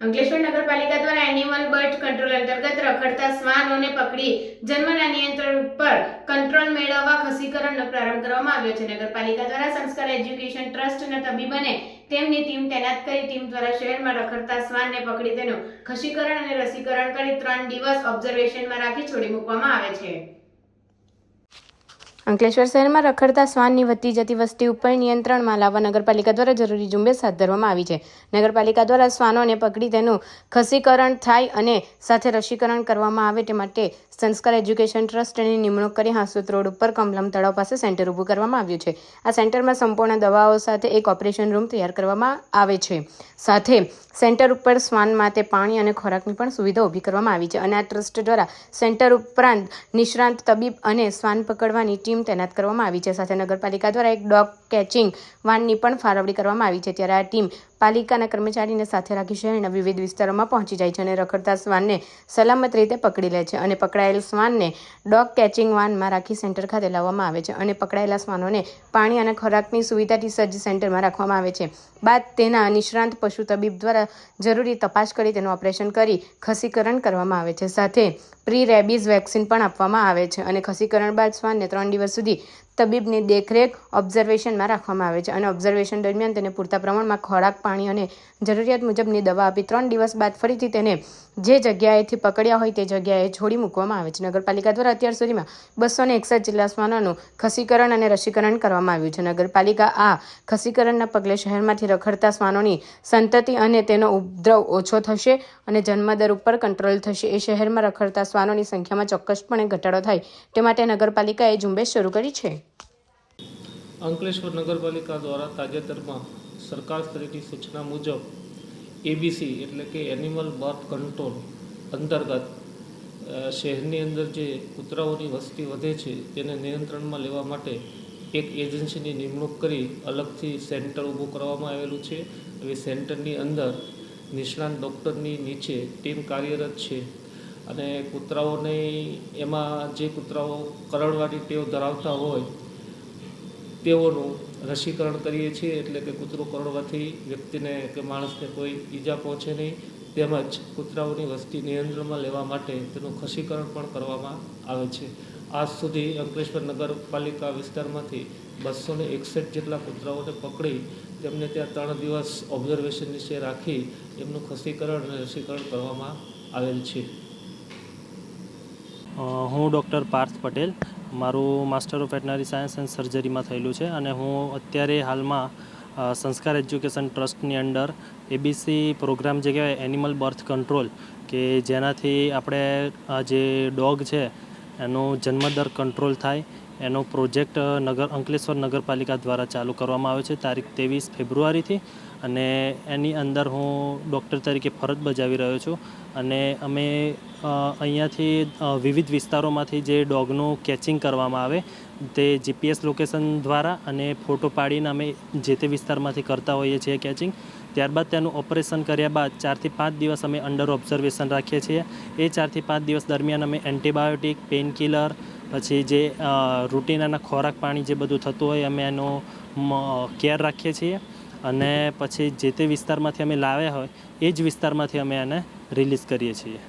અંકલેશ્વર નગરપાલિકા દ્વારા animal bird control અંતર્ગત રખડતા શ્વાનોને પકડી જન્મના નિયંત્રણ ઉપર કંટ્રોલ મેળવવા ખસીકરણનો પ્રારંભ કરવામાં આવ્યો છે. નગરપાલિકા દ્વારા સંસ્કાર એજ્યુકેશન ટ્રસ્ટના તબીબને તેમની ટીમ તૈનાત કરી ટીમ દ્વારા શહેરમાં રખડતા શ્વાનને પકડી તેનું ખસીકરણ અને રસીકરણ કરી ત્રણ દિવસ ઓબ્ઝર્વેશનમાં રાખી છોડી મૂકવામાં આવે છે. અંકલેશ્વર શહેરમાં રખડતા શ્વાનની વધતી જતી વસ્તી ઉપર નિયંત્રણમાં લાવવા નગરપાલિકા દ્વારા જરૂરી ઝુંબેશ હાથ ધરવામાં આવી છે. નગરપાલિકા દ્વારા શ્વાનોને પકડી તેનું ખસીકરણ થાય અને સાથે રસીકરણ કરવામાં આવે તે માટે સંસ્કાર એજ્યુકેશન ટ્રસ્ટની નિમણૂક કરી હાંસોદ રોડ ઉપર કમલમ તળાવ પાસે સેન્ટર ઊભું કરવામાં આવ્યું છે. આ સેન્ટરમાં સંપૂર્ણ દવાઓ સાથે એક ઓપરેશન રૂમ તૈયાર કરવામાં આવે છે. સાથે સેન્ટર ઉપર શ્વાન માટે પાણી અને ખોરાકની પણ સુવિધા ઊભી કરવામાં આવી છે અને આ ટ્રસ્ટ દ્વારા સેન્ટર ઉપરાંત નિષ્ણાંત તબીબ અને શ્વાન પકડવાની ટીમ તૈનાત કરવામાં આવી છે. સાથે નગરપાલિકા દ્વારા એક ડોગ કેચિંગ વાનની પણ ફાળવણી કરવામાં આવી છે. ત્યારે આ ટીમ પાલિકાના કર્મચારીને સાથે રાખી શહેરના વિવિધ વિસ્તારોમાં પહોંચી જાય છે અને રખડતા શ્વાનને સલામત રીતે પકડી લે છે અને પકડાયેલ શ્વાનને ડોગ કેચિંગ વાનમાં રાખી સેન્ટર ખાતે લાવવામાં આવે છે અને પકડાયેલા શ્વાનોને પાણી અને ખોરાકની સુવિધાથી સજ્જ સેન્ટરમાં રાખવામાં આવે છે. બાદ તેના નિષ્ણાંત પશુ તબીબ દ્વારા જરૂરી તપાસ કરી તેનું ઓપરેશન કરી ખસીકરણ કરવામાં આવે છે. સાથે પ્રી રેબીઝ વેક્સિન પણ આપવામાં આવે છે અને ખસીકરણ બાદ શ્વાનને ત્રણ દિવસ સુધી તબીબની દેખરેખ ઓબ્ઝર્વેશનમાં રાખવામાં આવે છે. અને ઓબ્ઝર્વેશન દરમિયાન તેને પૂરતા પ્રમાણમાં ખોરાક, પાણી અને જરૂરિયાત મુજબની દવા આપી ત્રણ દિવસ બાદ ફરીથી તેને જે જગ્યાએથી પકડ્યા હોય તે જગ્યાએ છોડી મૂકવામાં આવે છે. નગરપાલિકા દ્વારા અત્યાર સુધીમાં બસો ને એકસઠ જિલ્લા શ્વાનોનું ખસીકરણ અને રસીકરણ કરવામાં આવ્યું છે. નગરપાલિકા આ ખસીકરણના પગલે શહેરમાંથી રખડતા શ્વાનોની સંતતિ અને તેનો ઉપદ્રવ ઓછો થશે અને જન્મદર ઉપર કંટ્રોલ થશે. એ શહેરમાં રખડતા શ્વાનોની સંખ્યામાં ચોક્કસપણે ઘટાડો થાય તે માટે નગરપાલિકાએ ઝુંબેશ શરૂ કરી છે. અંકલેશ્વર નગરપાલિકા દ્વારા તાજેતરમાં સરકાર સ્તરેની સૂચના મુજબ એબીસી એટલે કે એનિમલ બર્થ કંટ્રોલ અંતર્ગત શહેરની અંદર જે કૂતરાઓની વસ્તી વધે છે તેને નિયંત્રણમાં લેવા માટે એક એજન્સીની નિમણૂક કરી અલગથી સેન્ટર ઊભું કરવામાં આવેલું છે. હવે સેન્ટરની અંદર નિષ્ણાંત ડૉક્ટરની નીચે ટીમ કાર્યરત છે અને કૂતરાઓને એમાં જે કૂતરાઓ કરડવાની ટેવ ધરાવતા હોય તેઓનું રસીકરણ કરીએ છીએ એટલે કે કૂતરો કરડવાથી વ્યક્તિને કે માણસને કોઈ ઈજા પહોંચે નહીં. તેમજ કૂતરાઓની વસ્તી નિયંત્રણમાં લેવા માટે તેનું ખસીકરણ પણ કરવામાં આવે છે. આજ સુધી અંકલેશ્વર નગરપાલિકા વિસ્તારમાંથી બસો ને એકસઠ જેટલા કૂતરાઓને પકડી તેમને ત્યાં ત્રણ દિવસ ઓબ્ઝર્વેશન નીચે રાખી એમનું ખસીકરણ અને રસીકરણ કરવામાં આવેલ છે. હું ડૉક્ટર પાર્થ પટેલ. મારું master of veterinary science and સર્જરીમાં થયેલું છે અને હું અત્યારે હાલમાં સંસ્કાર એજ્યુકેશન ટ્રસ્ટની અંડર એબીસી પ્રોગ્રામ જે કહેવાય એનિમલ બર્થ કંટ્રોલ કે જેનાથી આપણે જે ડોગ છે, એનો જન્મદર કંટ્રોલ થાય. એનો પ્રોજેક્ટ નગર, અંકલેશ્વર નગરપાલિકા દ્વારા ચાલુ કરવામાં આવ્યો છે તારીખ ત્રેવીસ ફેબ્રુઆરીથી અને એની અંદર હું ડૉક્ટર તરીકે ફરજ બજાવી રહ્યો છું અને અમે અહીંયાથી વિવિધ વિસ્તારોમાંથી જે ડોગનું કેચિંગ કરવામાં આવે તે જીપીએસ લોકેશન દ્વારા અને ફોટો પાડીને અમે જે તે વિસ્તારમાંથી કરતા હોઈએ છીએ કેચિંગ. ત્યારબાદ તેનું ઓપરેશન કર્યા બાદ ચારથી પાંચ દિવસ અમે અંડર ઓબ્ઝર્વેશન રાખીએ છીએ. એ ચારથી પાંચ દિવસ દરમિયાન અમે એન્ટીબાયોટિક પેઇન કિલર પછી જે રૂટીન એના ખોરાક પાણી જે બધું થતું હોય અમે એનો કેર રાખીએ છીએ. અને પછી જે તે વિસ્તારમાંથી અમે લાવ્યા હોય, એ જ વિસ્તારમાંથી અમે એને રિલીઝ કરીએ છીએ.